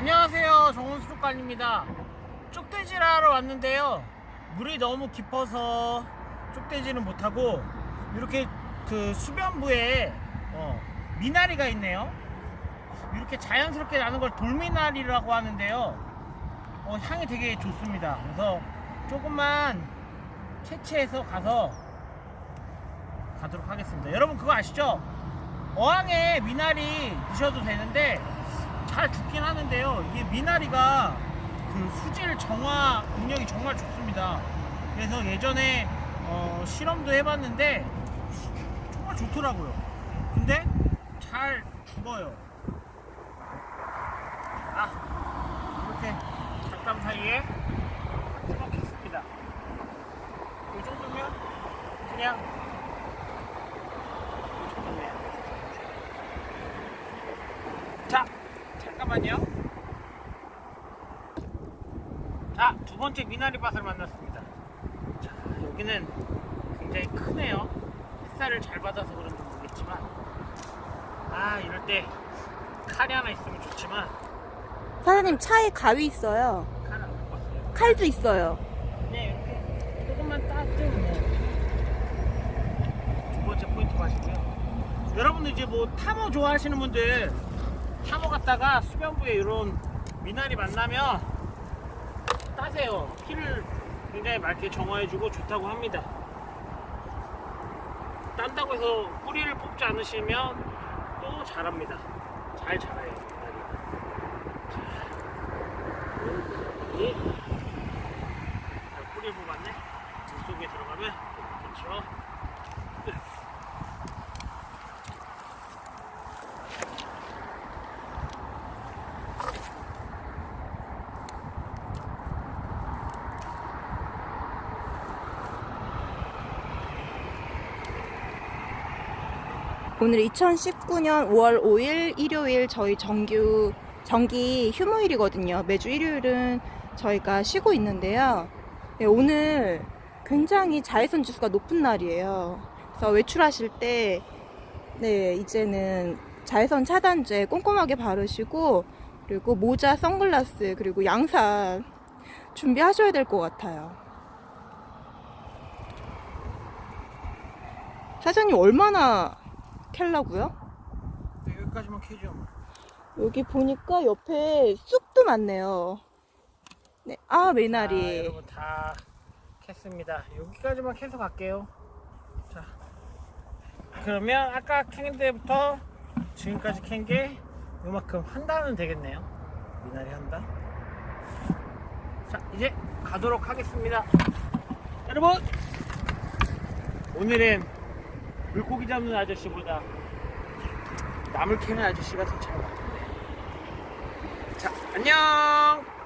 안녕하세요. 정훈 수족관입니다. 쪽대질 하러 왔는데요. 물이 너무 깊어서 쪽대지는 못하고 이렇게 그 수변부에 어, 미나리가 있네요. 이렇게 자연스럽게 나는 걸 돌미나리라고 하는데요. 어, 향이 되게 좋습니다. 그래서 조금만 채취해서 가서 가도록 하겠습니다. 여러분 그거 아시죠? 어항에 미나리 드셔도 되는데 잘 죽긴 하는데요. 이게 미나리가 그 수질 정화 능력이 정말 좋습니다. 그래서 예전에 어, 실험도 해봤는데 정말 좋더라고요. 근데 잘 죽어요. 아 이렇게 잠깐 사이에 주먹했습니다. 이 정도면 그냥 이 정도면 자, 잠깐만요. 자, 두 번째 미나리밭을 만났습니다. 자, 여기는 굉장히 크네요. 햇살을 잘 받아서 그런지 모르겠지만, 아, 이럴 때 칼이 하나 있으면 좋지만, 사장님 차에 가위 있어요. 칼안 왔어요. 칼도 있어요. 그냥 이렇게 조금만 따좀 뭐. 두 번째 포인트 마시고요. 여러분들 이제 뭐 타모 좋아하시는 분들 타모 갔다가 수변부에 이런 미나리 만나면 따세요. 피를 굉장히 맑게 정화해주고 좋다고 합니다. 딴다고 해서 뿌리를 뽑지 않으시면 또 자랍니다. 잘 자라요. 미나리가. 자, 이 자, 뿌리 뽑았네. 물 속에 들어가면 그렇죠. 오늘 2019년 5월 5일 일요일 저희 정규 정기 휴무일이거든요. 매주 일요일은 저희가 쉬고 있는데요. 네, 오늘 굉장히 자외선 지수가 높은 날이에요. 그래서 외출하실 때 네, 이제는 자외선 차단제 꼼꼼하게 바르시고 그리고 모자, 선글라스 그리고 양산 준비하셔야 될 것 같아요. 사장님 얼마나 캘라고요? 네, 여기까지만 캐죠. 여기 보니까 옆에 쑥도 많네요. 네, 아 아, 메나리. 여러분 다 캤습니다. 여기까지만 캐서 갈게요. 자, 그러면 아까 캔 데부터 지금까지 캔 게 요만큼 한 달은 되겠네요. 미나리 한 달. 자, 이제 가도록 하겠습니다. 여러분, 오늘은 물고기 잡는 아저씨보다 나물 캐는 아저씨가 더 잘 맞는데. 자, 안녕!